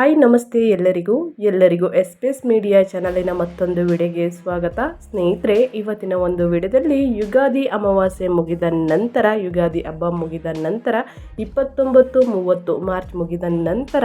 Hi, ನಮಸ್ತೆ ಎಲ್ಲರಿಗೂ. ಎಲ್ಲರಿಗೂ ಎಸ್ ಪಿ ಎಸ್ ಮೀಡಿಯಾ ಚಾನಲಿನ ಮತ್ತೊಂದು ವಿಡಿಯೋಗೆ ಸ್ವಾಗತ. ಸ್ನೇಹಿತರೆ, ಇವತ್ತಿನ ಒಂದು ವಿಡಿಯೋದಲ್ಲಿ ಯುಗಾದಿ ಅಮಾವಾಸ್ಯೆ ಮುಗಿದ ನಂತರ, ಯುಗಾದಿ ಹಬ್ಬ ಮುಗಿದ ನಂತರ, ಇಪ್ಪತ್ತೊಂಬತ್ತು, ಮೂವತ್ತು ಮಾರ್ಚ್ ಮುಗಿದ ನಂತರ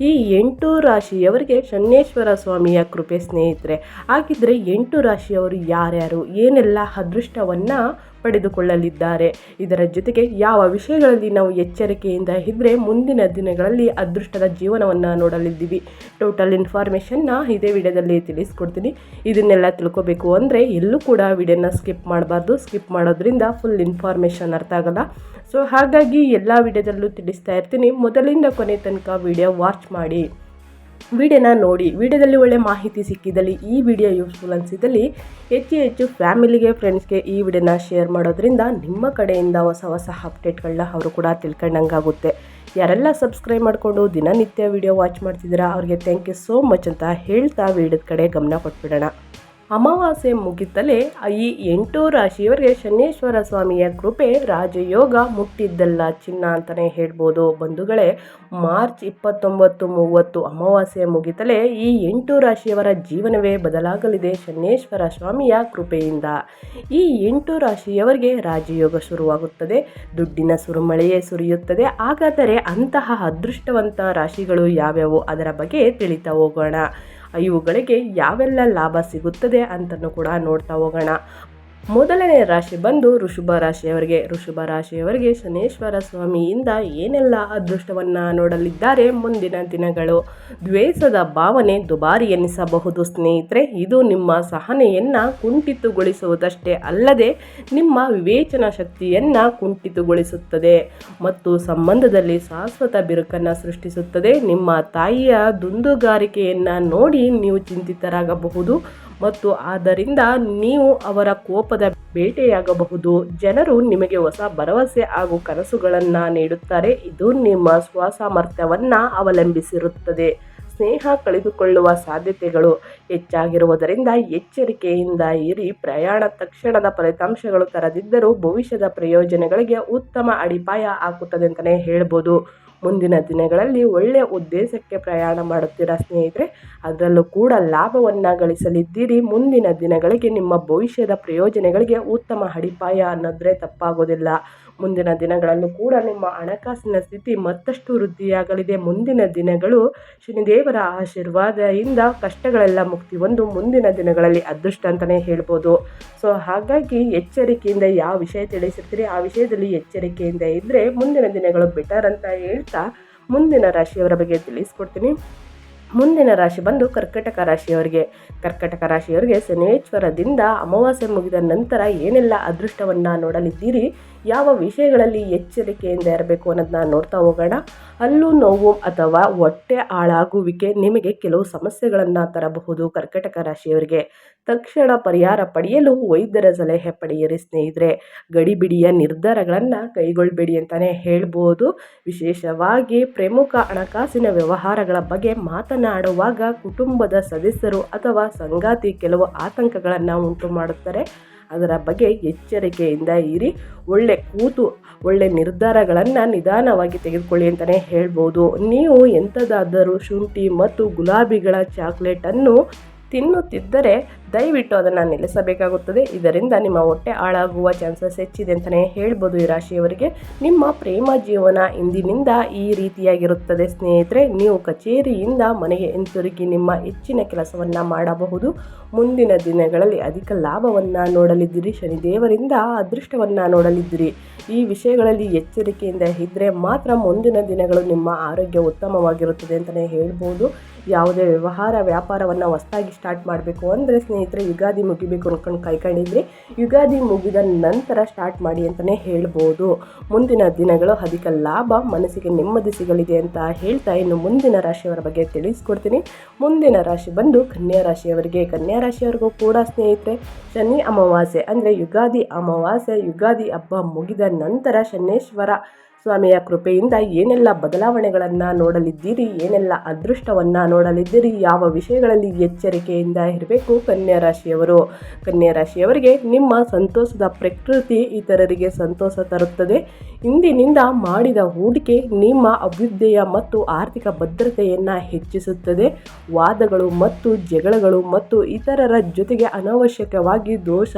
ಈ ಎಂಟು ರಾಶಿಯವರಿಗೆ ಶನ್ನೇಶ್ವರ ಸ್ವಾಮಿಯ ಕೃಪೆ ಸ್ನೇಹಿತರೆ. ಹಾಗಿದ್ರೆ ಎಂಟು ರಾಶಿಯವರು ಯಾರ್ಯಾರು? ಏನೆಲ್ಲ ಅದೃಷ್ಟವನ್ನು ಪಡೆದುಕೊಳ್ಳಲಿದ್ದಾರೆ. ಇದರ ಜೊತೆಗೆ ಯಾವ ವಿಷಯಗಳಲ್ಲಿ ನಾವು ಎಚ್ಚರಿಕೆಯಿಂದ ಇದ್ದರೆ ಮುಂದಿನ ದಿನಗಳಲ್ಲಿ ಅದೃಷ್ಟದ ಜೀವನವನ್ನು ನೋಡಲಿದ್ದೀವಿ. ಟೋಟಲ್ ಇನ್ಫಾರ್ಮೇಷನ್ನ ಇದೇ ವಿಡಿಯೋದಲ್ಲಿ ತಿಳಿಸ್ಕೊಡ್ತೀನಿ. ಇದನ್ನೆಲ್ಲ ತಿಳ್ಕೋಬೇಕು ಅಂದರೆ ಎಲ್ಲೂ ಕೂಡ ವಿಡಿಯೋನ ಸ್ಕಿಪ್ ಮಾಡಬಾರ್ದು. ಸ್ಕಿಪ್ ಮಾಡೋದ್ರಿಂದ ಫುಲ್ ಇನ್ಫಾರ್ಮೇಷನ್ ಅರ್ಥ ಆಗಲ್ಲ. ಸೊ ಹಾಗಾಗಿ ಎಲ್ಲ ವಿಡಿಯೋದಲ್ಲೂ ತಿಳಿಸ್ತಾ ಇರ್ತೀನಿ. ಮೊದಲಿಂದ ಕೊನೆ ತನಕ ವಿಡಿಯೋ ವಾಚ್ ಮಾಡಿ. ವಿಡಿಯೋನ ನೋಡಿ, ವಿಡಿಯೋದಲ್ಲಿ ಒಳ್ಳೆ ಮಾಹಿತಿ ಸಿಕ್ಕಿದಲ್ಲಿ ಈ ವಿಡಿಯೋ ಯೂಸ್ಫುಲ್ ಅನಿಸಿದಲ್ಲಿ ಹೆಚ್ಚು ಹೆಚ್ಚು ಫ್ಯಾಮಿಲಿಗೆ ಫ್ರೆಂಡ್ಸ್ಗೆ ಈ ವಿಡಿಯೋನ ಶೇರ್ ಮಾಡೋದ್ರಿಂದ ನಿಮ್ಮ ಕಡೆಯಿಂದ ಹೊಸ ಹೊಸ ಅಪ್ಡೇಟ್ಗಳನ್ನ ಅವರು ಕೂಡ ತಿಳ್ಕೊಂಡಂಗಾಗುತ್ತೆ. ಯಾರೆಲ್ಲ ಸಬ್ಸ್ಕ್ರೈಬ್ ಮಾಡಿಕೊಂಡು ದಿನನಿತ್ಯ ವಿಡಿಯೋ ವಾಚ್ ಮಾಡ್ತಿದ್ದೀರಾ, ಅವ್ರಿಗೆ ಥ್ಯಾಂಕ್ ಯು ಸೋ ಮಚ್ ಅಂತ ಹೇಳ್ತಾ ವಿಡಿಯೋದ ಕಡೆ ಗಮನ ಕೊಟ್ಬಿಡೋಣ. ಅಮಾವಾಸ್ಯೆ ಮುಗಿತಲೇ ಈ ಎಂಟು ರಾಶಿಯವರಿಗೆ ಶನೇಶ್ವರ ಸ್ವಾಮಿಯ ಕೃಪೆ ರಾಜಯೋಗ ಮುಟ್ಟಿದ್ದಲ್ಲ ಚಿನ್ನ ಅಂತಲೇ ಹೇಳ್ಬೋದು. ಬಂಧುಗಳೇ, ಮಾರ್ಚ್ ಇಪ್ಪತ್ತೊಂಬತ್ತು ಮೂವತ್ತು ಅಮಾವಾಸ್ಯೆ ಮುಗಿತಲೇ ಈ ಎಂಟು ರಾಶಿಯವರ ಜೀವನವೇ ಬದಲಾಗಲಿದೆ ಶನೇಶ್ವರ ಸ್ವಾಮಿಯ ಕೃಪೆಯಿಂದ. ಈ ಎಂಟು ರಾಶಿಯವರಿಗೆ ರಾಜಯೋಗ ಶುರುವಾಗುತ್ತದೆ, ದುಡ್ಡಿನ ಸುರುಮಳೆಯೇ ಸುರಿಯುತ್ತದೆ, ಹಾಗಾದರೆ ಅಂತಹ ಅದೃಷ್ಟವಂತ ರಾಶಿಗಳು ಯಾವ್ಯಾವು ಅದರ ಬಗ್ಗೆ ತಿಳಿತಾ ಹೋಗೋಣ. ಇವುಗಳಿಗೆ ಯಾವೆಲ್ಲ ಲಾಭ ಸಿಗುತ್ತದೆ ಅಂತಲೂ ಕೂಡ ನೋಡ್ತಾ ಹೋಗೋಣ. ಮೊದಲನೇ ರಾಶಿ ಬಂದು ಋಷಭ ರಾಶಿಯವರಿಗೆ. ಋಷಭ ರಾಶಿಯವರಿಗೆ ಶನೇಶ್ವರ ಸ್ವಾಮಿಯಿಂದ ಏನೆಲ್ಲ ಅದೃಷ್ಟವನ್ನು ನೋಡಲಿದ್ದಾರೆ ಮುಂದಿನ ದಿನಗಳು? ದ್ವೇಷದ ಭಾವನೆ ದುಬಾರಿ ಎನಿಸಬಹುದು ಸ್ನೇಹಿತರೆ. ಇದು ನಿಮ್ಮ ಸಹನೆಯನ್ನು ಕುಂಠಿತಗೊಳಿಸುವುದಷ್ಟೇ ಅಲ್ಲದೆ ನಿಮ್ಮ ವಿವೇಚನ ಶಕ್ತಿಯನ್ನು ಕುಂಠಿತಗೊಳಿಸುತ್ತದೆ ಮತ್ತು ಸಂಬಂಧದಲ್ಲಿ ಶಾಶ್ವತ ಬಿರುಕನ್ನು ಸೃಷ್ಟಿಸುತ್ತದೆ. ನಿಮ್ಮ ತಾಯಿಯ ದುಂದುಗಾರಿಕೆಯನ್ನು ನೋಡಿ ನೀವು ಚಿಂತಿತರಾಗಬಹುದು. ಮತ್ತು ಆದ್ದರಿಂದ ನೀವು ಅವರ ಕೋಪದ ಬೇಟೆಯಾಗಬಹುದು. ಜನರು ನಿಮಗೆ ಹೊಸ ಭರವಸೆ ಹಾಗೂ ಕನಸುಗಳನ್ನು ನೀಡುತ್ತಾರೆ. ಇದು ನಿಮ್ಮ ಸ್ವಸಾಮರ್ಥ್ಯವನ್ನು ಅವಲಂಬಿಸಿರುತ್ತದೆ. ಸ್ನೇಹ ಕಳೆದುಕೊಳ್ಳುವ ಸಾಧ್ಯತೆಗಳು ಹೆಚ್ಚಾಗಿರುವುದರಿಂದ ಎಚ್ಚರಿಕೆಯಿಂದ ಇರಿ. ಪ್ರಯಾಣ ತಕ್ಷಣದ ಫಲಿತಾಂಶಗಳು ತರದಿದ್ದರೂ ಭವಿಷ್ಯದ ಪ್ರಯೋಜನಗಳಿಗೆ ಉತ್ತಮ ಅಡಿಪಾಯ ಹಾಕುತ್ತದೆ ಅಂತಲೇ ಹೇಳ್ಬೋದು. ಮುಂದಿನ ದಿನಗಳಲ್ಲಿ ಒಳ್ಳೆಯ ಉದ್ದೇಶಕ್ಕೆ ಪ್ರಯಾಣ ಮಾಡುತ್ತೀರಾ ಸ್ನೇಹಿತರೆ, ಅದರಲ್ಲೂ ಕೂಡ ಲಾಭವನ್ನು ಗಳಿಸಲಿದ್ದೀರಿ. ಮುಂದಿನ ದಿನಗಳಿಗೆ ನಿಮ್ಮ ಭವಿಷ್ಯದ ಪ್ರಯೋಜನಗಳಿಗೆ ಉತ್ತಮ ಅಡಿಪಾಯ ಅನ್ನೋದ್ರೆ ತಪ್ಪಾಗೋದಿಲ್ಲ. ಮುಂದಿನ ದಿನಗಳಲ್ಲೂ ಕೂಡ ನಿಮ್ಮ ಹಣಕಾಸಿನ ಸ್ಥಿತಿ ಮತ್ತಷ್ಟು ವೃದ್ಧಿಯಾಗಲಿದೆ. ಮುಂದಿನ ದಿನಗಳು ಶನಿದೇವರ ಆಶೀರ್ವಾದದಿಂದ ಕಷ್ಟಗಳೆಲ್ಲ ಮುಕ್ತಿ ಒಂದು ಮುಂದಿನ ದಿನಗಳಲ್ಲಿ ಅದೃಷ್ಟ ಅಂತಲೇ ಹೇಳ್ಬೋದು. ಸೊ ಹಾಗಾಗಿ ಎಚ್ಚರಿಕೆಯಿಂದ ಯಾವ ವಿಷಯ ತಿಳಿಸಿರ್ತೀರಿ? ಆ ವಿಷಯದಲ್ಲಿ ಎಚ್ಚರಿಕೆಯಿಂದ ಇದ್ದರೆ ಮುಂದಿನ ದಿನಗಳು ಬೆಟರ್ ಅಂತ ಹೇಳ್ತಾ ಮುಂದಿನ ರಾಶಿಯವರ ಬಗ್ಗೆ ತಿಳಿಸ್ಕೊಡ್ತೀನಿ. ಮುಂದಿನ ರಾಶಿ ಬಂದು ಕರ್ಕಟಕ ರಾಶಿಯವರಿಗೆ. ಕರ್ಕಟಕ ರಾಶಿಯವರಿಗೆ ಶನೇಶ್ವರದಿಂದ ಅಮಾವಾಸ್ಯೆ ಮುಗಿದ ನಂತರ ಏನೆಲ್ಲ ಅದೃಷ್ಟವನ್ನು ನೋಡಲಿದ್ದೀರಿ? ಯಾವ ವಿಷಯಗಳಲ್ಲಿ ಎಚ್ಚರಿಕೆಯಿಂದ ಇರಬೇಕು ಅನ್ನೋದನ್ನ ನೋಡ್ತಾ ಹೋಗೋಣ. ಹಲ್ಲು ನೋವು ಅಥವಾ ಹೊಟ್ಟೆ ಹಾಳಾಗುವಿಕೆ ನಿಮಗೆ ಕೆಲವು ಸಮಸ್ಯೆಗಳನ್ನು ತರಬಹುದು. ಕರ್ಕಟಕ ರಾಶಿಯವರಿಗೆ ತಕ್ಷಣ ಪರಿಹಾರ ಪಡೆಯಲು ವೈದ್ಯರ ಸಲಹೆ ಪಡೆಯಿರಿ ಸ್ನೇಹಿತರೆ. ಗಡಿಬಿಡಿಯ ನಿರ್ಧಾರಗಳನ್ನು ಕೈಗೊಳ್ಳಬೇಡಿ ಅಂತಲೇ ಹೇಳ್ಬೋದು. ವಿಶೇಷವಾಗಿ ಪ್ರಮುಖ ಹಣಕಾಸಿನ ವ್ಯವಹಾರಗಳ ಬಗ್ಗೆ ಮಾತನಾಡುವಾಗ ಕುಟುಂಬದ ಸದಸ್ಯರು ಅಥವಾ ಸಂಗಾತಿ ಕೆಲವು ಆತಂಕಗಳನ್ನು ಉಂಟು ಮಾಡುತ್ತಾರೆ ಅದರ ಬಗ್ಗೆ ಎಚ್ಚರಿಕೆಯಿಂದ ಇರಿ. ಒಳ್ಳೆ ಕೂತು, ಒಳ್ಳೆ ನಿರ್ಧಾರಗಳನ್ನು ನಿಧಾನವಾಗಿ ತೆಗೆದುಕೊಳ್ಳಿ ಅಂತಲೇ ಹೇಳ್ಬೋದು. ನೀವು ಎಂಥದಾದರೂ ಶುಂಠಿ ಮತ್ತು ಗುಲಾಬಿಗಳ ಚಾಕ್ಲೇಟನ್ನು ತಿನ್ನುತ್ತಿದ್ದರೆ ದಯವಿಟ್ಟು ಅದನ್ನು ನಿಲ್ಲಿಸಬೇಕಾಗುತ್ತದೆ. ಇದರಿಂದ ನಿಮ್ಮ ಹೊಟ್ಟೆ ಹಾಳಾಗುವ ಚಾನ್ಸಸ್ ಹೆಚ್ಚಿದೆ ಅಂತಲೇ ಹೇಳ್ಬೋದು ಈ ರಾಶಿಯವರಿಗೆ. ನಿಮ್ಮ ಪ್ರೇಮ ಜೀವನ ಇಂದಿನಿಂದ ಈ ರೀತಿಯಾಗಿರುತ್ತದೆ. ಸ್ನೇಹಿತರೆ, ನೀವು ಕಚೇರಿಯಿಂದ ಮನೆಗೆ ಹಿಂತಿರುಗಿ ನಿಮ್ಮ ಹೆಚ್ಚಿನ ಕೆಲಸವನ್ನು ಮಾಡಬಹುದು. ಮುಂದಿನ ದಿನಗಳಲ್ಲಿ ಅಧಿಕ ಲಾಭವನ್ನು ನೋಡಲಿದ್ದೀರಿ. ಶನಿದೇವರಿಂದ ಅದೃಷ್ಟವನ್ನು ನೋಡಲಿದ್ದೀರಿ. ಈ ವಿಷಯಗಳಲ್ಲಿ ಎಚ್ಚರಿಕೆಯಿಂದ ಇದ್ದರೆ ಮಾತ್ರ ಮುಂದಿನ ದಿನಗಳು ನಿಮ್ಮ ಆರೋಗ್ಯ ಉತ್ತಮವಾಗಿರುತ್ತದೆ ಅಂತಲೇ ಹೇಳ್ಬೋದು. ಯಾವುದೇ ವ್ಯವಹಾರ, ವ್ಯಾಪಾರವನ್ನು ಹೊಸದಾಗಿ ಸ್ಟಾರ್ಟ್ ಮಾಡಬೇಕು ಅಂದರೆ ಸ್ನೇಹಿತರೆ, ಯುಗಾದಿ ಮುಗಿಬೇಕು ಅಂದ್ಕೊಂಡು ಕಾಯ್ಕೊಂಡಿದ್ರಿ ಯುಗಾದಿ ಮುಗಿದ ನಂತರ ಸ್ಟಾರ್ಟ್ ಮಾಡಿ ಅಂತಲೇ ಹೇಳ್ಬೋದು. ಮುಂದಿನ ದಿನಗಳು ಅಧಿಕ ಲಾಭ, ಮನಸ್ಸಿಗೆ ನೆಮ್ಮದಿ ಸಿಗಲಿದೆ ಅಂತ ಹೇಳ್ತಾ ಇನ್ನು ಮುಂದಿನ ರಾಶಿಯವರ ಬಗ್ಗೆ ತಿಳಿಸ್ಕೊಡ್ತೀನಿ. ಮುಂದಿನ ರಾಶಿ ಬಂದು ಕನ್ಯಾ ರಾಶಿಯವರಿಗೆ, ಕನ್ಯಾ ರಾಶಿಯವರಿಗೂ ಕೂಡ ಸ್ನೇಹಿತರೆ, ಶನಿ ಅಮಾವಾಸ್ಯೆ ಅಂದರೆ ಯುಗಾದಿ ಅಮಾವಾಸ್ಯೆ, ಯುಗಾದಿ ಹಬ್ಬ ಮುಗಿದ ನಂತರ ಶನೇಶ್ವರ ಸ್ವಾಮಿಯ ಕೃಪೆಯಿಂದ ಏನೆಲ್ಲ ಬದಲಾವಣೆಗಳನ್ನು ನೋಡಲಿದ್ದೀರಿ, ಏನೆಲ್ಲ ಅದೃಷ್ಟವನ್ನು ನೋಡಲಿದ್ದೀರಿ, ಯಾವ ವಿಷಯಗಳಲ್ಲಿ ಎಚ್ಚರಿಕೆಯಿಂದ ಇರಬೇಕು ಕನ್ಯಾ ರಾಶಿಯವರು? ಕನ್ಯಾ ರಾಶಿಯವರಿಗೆ ನಿಮ್ಮ ಸಂತೋಷದ ಪ್ರಕೃತಿ ಇತರರಿಗೆ ಸಂತೋಷ ತರುತ್ತದೆ. ಇಂದಿನಿಂದ ಮಾಡಿದ ಹೂಡಿಕೆ ನಿಮ್ಮ ಅಭ್ಯುದಯ ಮತ್ತು ಆರ್ಥಿಕ ಭದ್ರತೆಯನ್ನು ಹೆಚ್ಚಿಸುತ್ತದೆ. ವಾದಗಳು ಮತ್ತು ಜಗಳಗಳು ಮತ್ತು ಇತರರ ಜೊತೆಗೆ ಅನವಶ್ಯಕವಾಗಿ ದೋಷ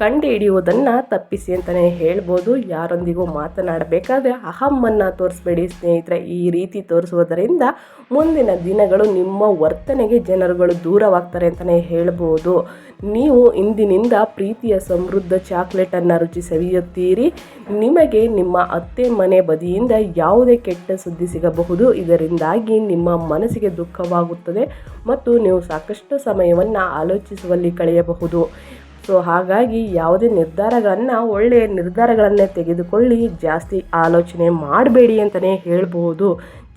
ಕಂಡುಹಿಡಿಯುವುದನ್ನು ತಪ್ಪಿಸಿ ಅಂತಲೇ ಹೇಳ್ಬೋದು. ಯಾರೊಂದಿಗೂ ಮಾತನಾಡಬೇಕಾದ್ರೆ ಅಹಮ್ಮನ್ನು ತೋರಿಸ್ಬೇಡಿ ಸ್ನೇಹಿತರೆ. ಈ ರೀತಿ ತೋರಿಸುವುದರಿಂದ ಮುಂದಿನ ದಿನಗಳು ನಿಮ್ಮ ವರ್ತನೆಗೆ ಜನರುಗಳು ದೂರವಾಗ್ತಾರೆ ಅಂತಲೇ ಹೇಳ್ಬೋದು. ನೀವು ಇಂದಿನಿಂದ ಪ್ರೀತಿಯ ಸಮೃದ್ಧ ಚಾಕ್ಲೇಟನ್ನು ರುಚಿ ಸವಿಯುತ್ತೀರಿ. ನಿಮಗೆ ನಿಮ್ಮ ಅತ್ತೆ ಮನೆ ಬದಿಯಿಂದ ಯಾವುದೇ ಕೆಟ್ಟ ಸುದ್ದಿ ಸಿಗಬಹುದು. ಇದರಿಂದಾಗಿ ನಿಮ್ಮ ಮನಸ್ಸಿಗೆ ದುಃಖವಾಗುತ್ತದೆ ಮತ್ತು ನೀವು ಸಾಕಷ್ಟು ಸಮಯವನ್ನು ಆಲೋಚಿಸುವಲ್ಲಿ ಕಳೆಯಬಹುದು. ಸೊ ಹಾಗಾಗಿ ಯಾವುದೇ ನಿರ್ಧಾರಗಳನ್ನು ಒಳ್ಳೆಯ ನಿರ್ಧಾರಗಳನ್ನೇ ತೆಗೆದುಕೊಳ್ಳಿ ಜಾಸ್ತಿ ಆಲೋಚನೆ ಮಾಡಬೇಡಿ ಅಂತಲೇ ಹೇಳ್ಬೋದು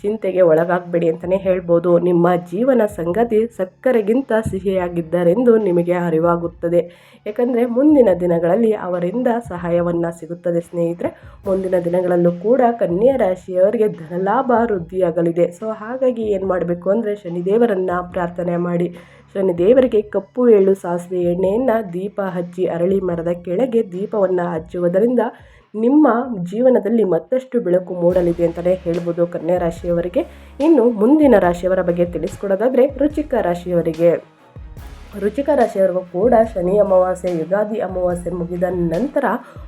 ಚಿಂತೆಗೆ ಒಳಗಾಗಬೇಡಿ ಅಂತಲೇ ಹೇಳ್ಬೋದು. ನಿಮ್ಮ ಜೀವನ ಸಂಗತಿ ಸಕ್ಕರೆಗಿಂತ ಸಿಹಿಯಾಗಿದ್ದರೆಂದು ನಿಮಗೆ ಅರಿವಾಗುತ್ತದೆ. ಯಾಕಂದರೆ ಮುಂದಿನ ದಿನಗಳಲ್ಲಿ ಅವರಿಂದ ಸಹಾಯವನ್ನು ಸಿಗುತ್ತದೆ ಸ್ನೇಹಿತರೆ. ಮುಂದಿನ ದಿನಗಳಲ್ಲೂ ಕೂಡ ಕನ್ಯಾ ರಾಶಿಯವರಿಗೆ ಧನಲಾಭ ವೃದ್ಧಿಯಾಗಲಿದೆ. ಸೊ ಹಾಗಾಗಿ ಏನು ಮಾಡಬೇಕು ಅಂದರೆ ಶನಿದೇವರನ್ನು ಪ್ರಾರ್ಥನೆ ಮಾಡಿ. ಶನಿ ದೇವರಿಗೆ ಕಪ್ಪು ಎಳ್ಳು ಸಾಸಿವೆ ಎಣ್ಣೆಯನ್ನು ದೀಪ ಹಚ್ಚಿ ಅರಳಿ ಮರದ ಕೆಳಗೆ ದೀಪವನ್ನು ಹಚ್ಚುವುದರಿಂದ ನಿಮ್ಮ ಜೀವನದಲ್ಲಿ ಮತ್ತಷ್ಟು ಬೆಳಕು ಮೂಡಲಿದೆ ಅಂತಲೇ ಹೇಳ್ಬೋದು ಕನ್ಯಾ ರಾಶಿಯವರಿಗೆ. ಇನ್ನು ಮುಂದಿನ ರಾಶಿಯವರ ಬಗ್ಗೆ ತಿಳಿಸ್ಕೊಡೋದಾದರೆ ರುಚಿಕ ರಾಶಿಯವರಿಗೆ. ರುಚಿಕ ರಾಶಿಯವರಿಗೂ ಕೂಡ ಶನಿ ಅಮಾವಾಸ್ಯೆ, ಯುಗಾದಿ ಅಮಾವಾಸ್ಯೆ ಮುಗಿದ ನಂತರ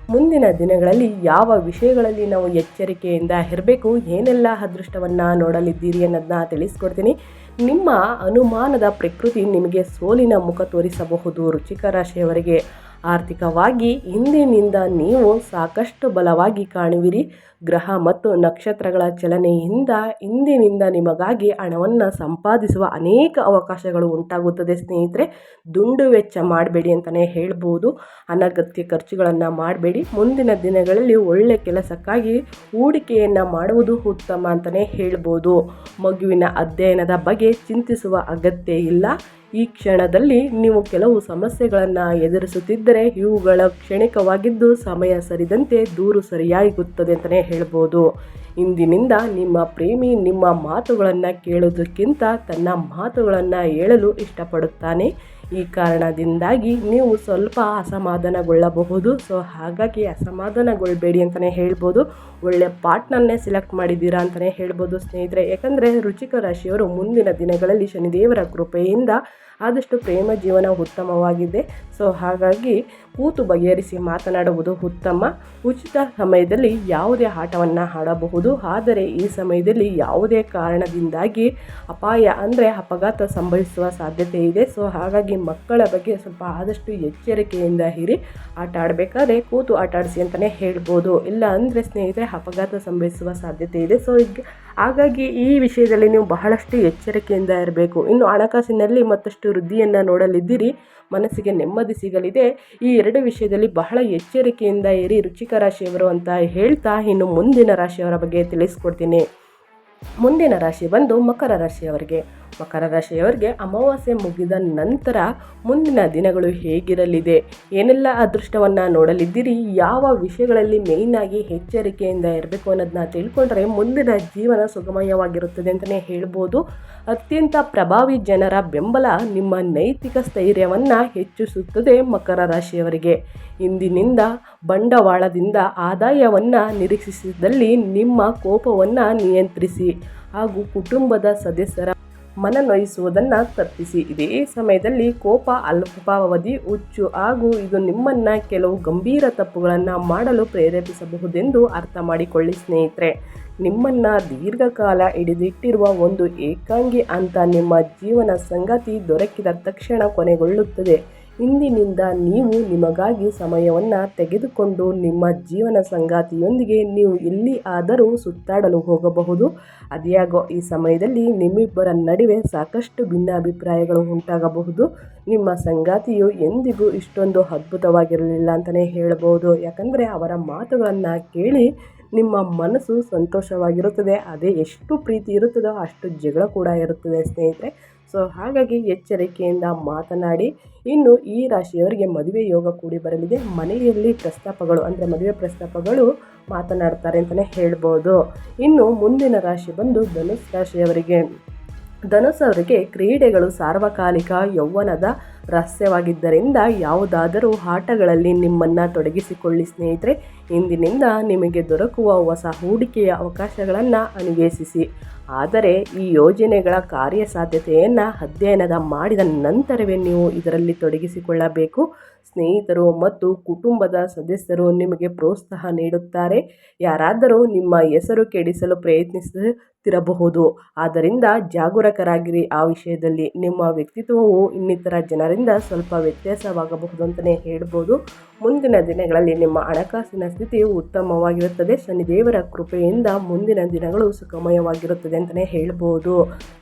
ಮುಂದಿನ ದಿನಗಳಲ್ಲಿ ಯಾವ ವಿಷಯಗಳಲ್ಲಿ ನಾವು ಎಚ್ಚರಿಕೆಯಿಂದ ಇರಬೇಕು, ಏನೆಲ್ಲ ಅದೃಷ್ಟವನ್ನು ನೋಡಲಿದ್ದೀರಿ ಅನ್ನೋದನ್ನ ತಿಳಿಸ್ಕೊಡ್ತೀನಿ. ನಿಮ್ಮ ಅನುಮಾನದ ಪ್ರಕೃತಿ ನಿಮಗೆ ಸೋಲಿನ ಮುಖ ತೋರಿಸಬಹುದು ರುಚಿಕ ರಾಶಿಯವರಿಗೆ. ಆರ್ಥಿಕವಾಗಿ ಇಂದಿನಿಂದ ನೀವು ಸಾಕಷ್ಟು ಬಲವಾಗಿ ಕಾಣುವಿರಿ. ಗ್ರಹ ಮತ್ತು ನಕ್ಷತ್ರಗಳ ಚಲನೆಯಿಂದ ಇಂದಿನಿಂದ ನಿಮಗಾಗಿ ಹಣವನ್ನು ಸಂಪಾದಿಸುವ ಅನೇಕ ಅವಕಾಶಗಳು ಉಂಟಾಗುತ್ತದೆ ಸ್ನೇಹಿತರೆ. ದುಂಡು ವೆಚ್ಚ ಮಾಡಬೇಡಿ ಅಂತಲೇ ಹೇಳ್ಬೋದು. ಅನಗತ್ಯ ಖರ್ಚುಗಳನ್ನು ಮಾಡಬೇಡಿ. ಮುಂದಿನ ದಿನಗಳಲ್ಲಿ ಒಳ್ಳೆ ಕೆಲಸಕ್ಕಾಗಿ ಹೂಡಿಕೆಯನ್ನು ಮಾಡುವುದು ಉತ್ತಮ ಅಂತಲೇ ಹೇಳ್ಬೋದು. ಮಗುವಿನ ಅಧ್ಯಯನದ ಬಗ್ಗೆ ಚಿಂತಿಸುವ ಅಗತ್ಯ ಇಲ್ಲ. ಈ ಕ್ಷಣದಲ್ಲಿ ನೀವು ಕೆಲವು ಸಮಸ್ಯೆಗಳನ್ನು ಎದುರಿಸುತ್ತಿದ್ದರೆ ಇವುಗಳ ಕ್ಷಣಿಕವಾಗಿದ್ದು ಸಮಯ ಸರಿದಂತೆ ದೂರು ಸರಿಯಾಗುತ್ತದೆ ಅಂತಲೇ ಹೇಳ್ಬೋದು. ಇಂದಿನಿಂದ ನಿಮ್ಮ ಪ್ರೇಮಿ ನಿಮ್ಮ ಮಾತುಗಳನ್ನು ಕೇಳೋದಕ್ಕಿಂತ ತನ್ನ ಮಾತುಗಳನ್ನು ಹೇಳಲು ಇಷ್ಟಪಡುತ್ತಾನೆ. ಈ ಕಾರಣದಿಂದಾಗಿ ನೀವು ಸ್ವಲ್ಪ ಅಸಮಾಧಾನಗೊಳ್ಳಬಹುದು. ಸೊ, ಹಾಗಾಗಿ ಅಸಮಾಧಾನಗೊಳ್ಳಬೇಡಿ ಅಂತಲೇ ಹೇಳ್ಬೋದು. ಒಳ್ಳೆಯ ಪಾರ್ಟ್ನರ್ನೇ ಸೆಲೆಕ್ಟ್ ಮಾಡಿದ್ದೀರಾ ಅಂತಲೇ ಹೇಳ್ಬೋದು ಸ್ನೇಹಿತರೆ. ಯಾಕಂದರೆ ರುಚಿಕ ರಾಶಿಯವರು ಮುಂದಿನ ದಿನಗಳಲ್ಲಿ ಶನಿದೇವರ ಕೃಪೆಯಿಂದ ಆದಷ್ಟು ಪ್ರೇಮ ಜೀವನ ಉತ್ತಮವಾಗಿದೆ. ಸೊ, ಹಾಗಾಗಿ ಕೂತು ಬಗೆಹರಿಸಿ ಮಾತನಾಡುವುದು ಉತ್ತಮ. ಉಚಿತ ಸಮಯದಲ್ಲಿ ಯಾವುದೇ ಆಟವನ್ನು ಆಡಬಹುದು. ಆದರೆ ಈ ಸಮಯದಲ್ಲಿ ಯಾವುದೇ ಕಾರಣದಿಂದಾಗಿ ಅಪಾಯ ಅಂದರೆ ಅಪಘಾತ ಸಂಭವಿಸುವ ಸಾಧ್ಯತೆ ಇದೆ. ಸೊ, ಹಾಗಾಗಿ ಮಕ್ಕಳ ಬಗ್ಗೆ ಸ್ವಲ್ಪ ಆದಷ್ಟು ಎಚ್ಚರಿಕೆಯಿಂದ ಇರಿ. ಆಟ ಆಡಬೇಕಾದ್ರೆ ಕೂತು ಆಟ ಆಡಿಸಿ ಅಂತಲೇ ಹೇಳ್ಬೋದು. ಇಲ್ಲ ಅಂದರೆ ಸ್ನೇಹಿತರೆ, ಅಪಘಾತ ಸಂಭವಿಸುವ ಸಾಧ್ಯತೆ ಇದೆ. ಸೊ ಈಗ ಹಾಗಾಗಿ ಈ ವಿಷಯದಲ್ಲಿ ನೀವು ಬಹಳಷ್ಟು ಎಚ್ಚರಿಕೆಯಿಂದ ಇರಬೇಕು. ಇನ್ನು ಹಣಕಾಸಿನಲ್ಲಿ ಮತ್ತಷ್ಟು ವೃದ್ಧಿಯನ್ನು ನೋಡಲಿದ್ದೀರಿ. ಮನಸ್ಸಿಗೆ ನೆಮ್ಮದಿ ಸಿಗಲಿದೆ. ಈ ಎರಡು ವಿಷಯದಲ್ಲಿ ಬಹಳ ಎಚ್ಚರಿಕೆಯಿಂದ ಇರಿ. ರುಚಿಕ ರಾಶಿಯವರು ಅಂತ ಹೇಳ್ತಾ ಇನ್ನು ಮುಂದಿನ ರಾಶಿಯವರ ಬಗ್ಗೆ ತಿಳಿಸ್ಕೊಡ್ತೀನಿ. ಮುಂದಿನ ರಾಶಿ ಬಂದು ಮಕರ ರಾಶಿಯವರಿಗೆ. ಮಕರ ರಾಶಿಯವರಿಗೆ ಅಮಾವಾಸ್ಯೆ ಮುಗಿದ ನಂತರ ಮುಂದಿನ ದಿನಗಳು ಹೇಗಿರಲಿದೆ? ಏನೆಲ್ಲ ಅದೃಷ್ಟವನ್ನು ನೋಡಲಿದ್ದೀರಿ? ಯಾವ ವಿಷಯಗಳಲ್ಲಿ ಮೇಯ್ನಾಗಿ ಎಚ್ಚರಿಕೆಯಿಂದ ಇರಬೇಕು ಅನ್ನೋದನ್ನ ತಿಳ್ಕೊಂಡ್ರೆ ಮುಂದಿನ ಜೀವನ ಸುಗಮಯವಾಗಿರುತ್ತದೆ ಅಂತಲೇ ಹೇಳ್ಬೋದು. ಅತ್ಯಂತ ಪ್ರಭಾವಿ ಜನರ ಬೆಂಬಲ ನಿಮ್ಮ ನೈತಿಕ ಸ್ಥೈರ್ಯವನ್ನು ಹೆಚ್ಚಿಸುತ್ತದೆ ಮಕರ ರಾಶಿಯವರಿಗೆ ಇಂದಿನಿಂದ ಬಂಡವಾಳದಿಂದ ಆದಾಯವನ್ನು ನಿರೀಕ್ಷಿಸಿದಲ್ಲಿ ನಿಮ್ಮ ಕೋಪವನ್ನು ನಿಯಂತ್ರಿಸಿ. ಹಾಗೂ ಕುಟುಂಬದ ಸದಸ್ಯರ ಮನನೊಯಿಸುವುದನ್ನು ತಪ್ಪಿಸಿ. ಇದೇ ಸಮಯದಲ್ಲಿ ಕೋಪ ಅಲ್ಪಾವಧಿ ಹುಚ್ಚು ಹಾಗೂ ಇದು ನಿಮ್ಮನ್ನು ಕೆಲವು ಗಂಭೀರ ತಪ್ಪುಗಳನ್ನು ಮಾಡಲು ಪ್ರೇರೇಪಿಸಬಹುದೆಂದು ಅರ್ಥ ಮಾಡಿಕೊಳ್ಳಿ ಸ್ನೇಹಿತರೆ. ನಿಮ್ಮನ್ನು ದೀರ್ಘಕಾಲ ಹಿಡಿದಿಟ್ಟಿರುವ ಒಂದು ಏಕಾಂಗಿ ಅಂತ ನಿಮ್ಮ ಜೀವನ ಸಂಗತಿ ದೊರಕಿದ ತಕ್ಷಣ ಕೊನೆಗೊಳ್ಳುತ್ತದೆ. ಇಂದಿನಿಂದ ನೀವು ನಿಮಗಾಗಿ ಸಮಯವನ್ನು ತೆಗೆದುಕೊಂಡು ನಿಮ್ಮ ಜೀವನ ಸಂಗಾತಿಯೊಂದಿಗೆ ನೀವು ಎಲ್ಲಿ ಆದರೂ ಸುತ್ತಾಡಲು ಹೋಗಬಹುದು. ಅದ್ಯಾಗೋ ಈ ಸಮಯದಲ್ಲಿ ನಿಮ್ಮಿಬ್ಬರ ನಡುವೆ ಸಾಕಷ್ಟು ಭಿನ್ನಾಭಿಪ್ರಾಯಗಳು ಉಂಟಾಗಬಹುದು. ನಿಮ್ಮ ಸಂಗಾತಿಯು ಎಂದಿಗೂ ಇಷ್ಟೊಂದು ಅದ್ಭುತವಾಗಿರಲಿಲ್ಲ ಅಂತಲೇ ಹೇಳಬಹುದು. ಯಾಕಂದರೆ ಅವರ ಮಾತುಗಳನ್ನು ಕೇಳಿ ನಿಮ್ಮ ಮನಸ್ಸು ಸಂತೋಷವಾಗಿರುತ್ತದೆ. ಅದೇ ಎಷ್ಟು ಪ್ರೀತಿ ಇರುತ್ತದೋ ಅಷ್ಟು ಜಗಳ ಕೂಡ ಇರುತ್ತದೆ ಸ್ನೇಹಿತರೆ. ಸೊ ಹಾಗಾಗಿ ಎಚ್ಚರಿಕೆಯಿಂದ ಮಾತನಾಡಿ, ಇನ್ನು ಈ ರಾಶಿಯವರಿಗೆ ಮದುವೆ ಯೋಗ ಕೂಡಿ ಬರಲಿದೆ. ಮನೆಯಲ್ಲಿ ಪ್ರಸ್ತಾಪಗಳು, ಅಂದರೆ ಮದುವೆ ಪ್ರಸ್ತಾಪಗಳು ಮಾತನಾಡ್ತಾರೆ ಅಂತಲೇ ಹೇಳ್ಬೋದು. ಇನ್ನು ಮುಂದಿನ ರಾಶಿ ಬಂದು ಧನುಸ್ ರಾಶಿಯವರಿಗೆ. ಧನುಸ್ ಅವರಿಗೆ ಕ್ರೀಡೆಗಳು ಸಾರ್ವಕಾಲಿಕ ಯೌವನದ ರಹಸ್ಯವಾಗಿದ್ದರಿಂದ ಯಾವುದಾದರೂ ಆಟಗಳಲ್ಲಿ ನಿಮ್ಮನ್ನು ತೊಡಗಿಸಿಕೊಳ್ಳಿ ಸ್ನೇಹಿತರೆ, ಇಂದಿನಿಂದ ನಿಮಗೆ ದೊರಕುವ ಹೊಸ ಹೂಡಿಕೆಯ ಅವಕಾಶಗಳನ್ನು ಅನ್ವೇಷಿಸಿ ಆದರೆ ಈ ಯೋಜನೆಗಳ ಕಾರ್ಯಸಾಧ್ಯತೆಯನ್ನು ಅಧ್ಯಯನದ ಮಾಡಿದ ನಂತರವೇ ನೀವು ಇದರಲ್ಲಿ ತೊಡಗಿಸಿಕೊಳ್ಳಬೇಕು. ಸ್ನೇಹಿತರು ಮತ್ತು ಕುಟುಂಬದ ಸದಸ್ಯರು ನಿಮಗೆ ಪ್ರೋತ್ಸಾಹ ನೀಡುತ್ತಾರೆ. ಯಾರಾದರೂ ನಿಮ್ಮ ಹೆಸರು ಕೆಡಿಸಲು ಪ್ರಯತ್ನಿಸುತ್ತಿರಬಹುದು. ಆದ್ದರಿಂದ ಜಾಗರೂಕರಾಗಿರಿ. ಆ ವಿಷಯದಲ್ಲಿ ನಿಮ್ಮ ವ್ಯಕ್ತಿತ್ವವು ಇನ್ನಿತರ ಜನರಿಂದ ಸ್ವಲ್ಪ ವ್ಯತ್ಯಾಸವಾಗಬಹುದು ಅಂತಲೇ ಹೇಳ್ಬೋದು. ಮುಂದಿನ ದಿನಗಳಲ್ಲಿ ನಿಮ್ಮ ಹಣಕಾಸಿನ ಸ್ಥಿತಿಯು ಉತ್ತಮವಾಗಿರುತ್ತದೆ. ಶನಿದೇವರ ಕೃಪೆಯಿಂದ ಮುಂದಿನ ದಿನಗಳು ಸುಖಮಯವಾಗಿರುತ್ತದೆ ಅಂತಲೇ ಹೇಳ್ಬೋದು.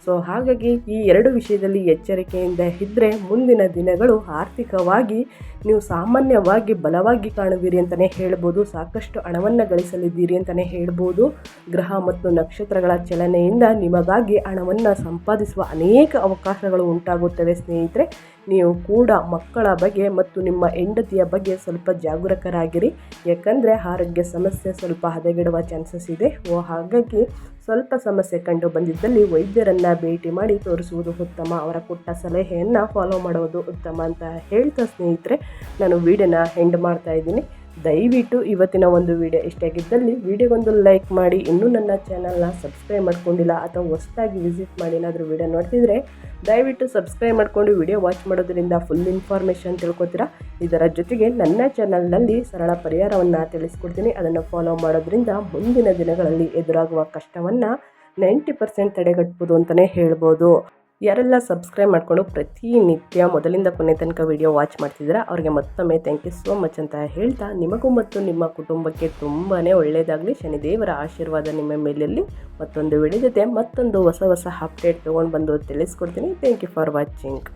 ಸೊ ಹಾಗಾಗಿ ಈ ಎರಡು ವಿಷಯದಲ್ಲಿ ಎಚ್ಚರಿಕೆಯಿಂದ ಇದ್ದರೆ ಮುಂದಿನ ದಿನಗಳು ಆರ್ಥಿಕವಾಗಿ ನೀವು ಸಾಮಾನ್ಯವಾಗಿ ಬಲವಾಗಿ ಕಾಣುವಿರಿ ಅಂತಲೇ ಹೇಳ್ಬೋದು. ಸಾಕಷ್ಟು ಹಣವನ್ನು ಗಳಿಸಲಿದ್ದೀರಿ ಅಂತಲೇ ಹೇಳ್ಬೋದು. ಗ್ರಹ ಮತ್ತು ನಕ್ಷತ್ರಗಳ ಚಲನೆಯಿಂದ ನಿಮಗಾಗಿ ಹಣವನ್ನು ಸಂಪಾದಿಸುವ ಅನೇಕ ಅವಕಾಶಗಳು ಉಂಟಾಗುತ್ತವೆ ಸ್ನೇಹಿತರೆ. ನೀವು ಕೂಡ ಮಕ್ಕಳ ಬಗ್ಗೆ ಮತ್ತು ನಿಮ್ಮ ಹೆಂಡತಿಯ ಬಗ್ಗೆ ಸ್ವಲ್ಪ ಜಾಗರೂಕರಾಗಿರಿ. ಯಾಕಂದರೆ ಆರೋಗ್ಯ ಸಮಸ್ಯೆ ಸ್ವಲ್ಪ ಹದಗೆಡುವ ಚಾನ್ಸಸ್ ಇದೆ. ಓ, ಹಾಗಾಗಿ ಸ್ವಲ್ಪ ಸಮಸ್ಯೆ ಕಂಡು ಬಂದಿದ್ದಲ್ಲಿ ವೈದ್ಯರನ್ನು ಭೇಟಿ ಮಾಡಿ ತೋರಿಸುವುದು ಉತ್ತಮ. ಅವರ ಕೊಟ್ಟ ಸಲಹೆಯನ್ನು ಫಾಲೋ ಮಾಡುವುದು ಉತ್ತಮ ಅಂತ ಹೇಳ್ತಾ ಸ್ನೇಹಿತರೆ, ನಾನು ವೀಡಿಯೋನ ಎಂಡ್ ಮಾಡ್ತಾ ಇದ್ದೀನಿ. ದಯವಿಟ್ಟು ಇವತ್ತಿನ ಒಂದು ವಿಡಿಯೋ ಇಷ್ಟಾಗಿದ್ದಲ್ಲಿ ವಿಡಿಯೋಗೊಂದು ಲೈಕ್ ಮಾಡಿ. ಇನ್ನೂ ನನ್ನ ಚಾನಲ್ನ ಸಬ್ಸ್ಕ್ರೈಬ್ ಮಾಡ್ಕೊಂಡಿಲ್ಲ ಅಥವಾ ಹೊಸದಾಗಿ ವಿಸಿಟ್ ಮಾಡಿ ಏನಾದರೂ ವಿಡಿಯೋ ನೋಡ್ತಿದ್ರೆ ದಯವಿಟ್ಟು ಸಬ್ಸ್ಕ್ರೈಬ್ ಮಾಡಿಕೊಂಡು ವಿಡಿಯೋ ವಾಚ್ ಮಾಡೋದ್ರಿಂದ ಫುಲ್ ಇನ್ಫಾರ್ಮೇಷನ್ ತಿಳ್ಕೊತೀರಾ? ಇದರ ಜೊತೆಗೆ ನನ್ನ ಚಾನಲ್ನಲ್ಲಿ ಸರಳ ಪರಿಹಾರವನ್ನು ತಿಳಿಸ್ಕೊಡ್ತೀನಿ. ಅದನ್ನು ಫಾಲೋ ಮಾಡೋದ್ರಿಂದ ಮುಂದಿನ ದಿನಗಳಲ್ಲಿ ಎದುರಾಗುವ ಕಷ್ಟವನ್ನು ನೈಂಟಿ ಪರ್ಸೆಂಟ್ ತಡೆಗಟ್ಬೋದು ಅಂತಲೇ ಹೇಳ್ಬೋದು. ಯಾರೆಲ್ಲ ಸಬ್ಸ್ಕ್ರೈಬ್ ಮಾಡಿಕೊಂಡು ಪ್ರತಿನಿತ್ಯ ಮೊದಲಿಂದ ಕೊನೆ ತನಕ ವಿಡಿಯೋ ವಾಚ್ ಮಾಡ್ತಿದ್ದೀರಾ, ಅವ್ರಿಗೆ ಮತ್ತೊಮ್ಮೆ ಥ್ಯಾಂಕ್ ಯು ಸೋ ಮಚ್ ಅಂತ ಹೇಳ್ತಾ ನಿಮಗೂ ಮತ್ತು ನಿಮ್ಮ ಕುಟುಂಬಕ್ಕೆ ತುಂಬಾ ಒಳ್ಳೆಯದಾಗಲಿ ಶನಿದೇವರ ಆಶೀರ್ವಾದ ನಿಮ್ಮ ಮೇಲಲ್ಲಿ ಮತ್ತೊಂದು ವಿಡಿಯೋ ಜೊತೆ ಮತ್ತೊಂದು ಹೊಸ ಹೊಸ ಅಪ್ಡೇಟ್ ತೊಗೊಂಡು ಬಂದು ತಿಳಿಸ್ಕೊಡ್ತೀನಿ. Thank you for watching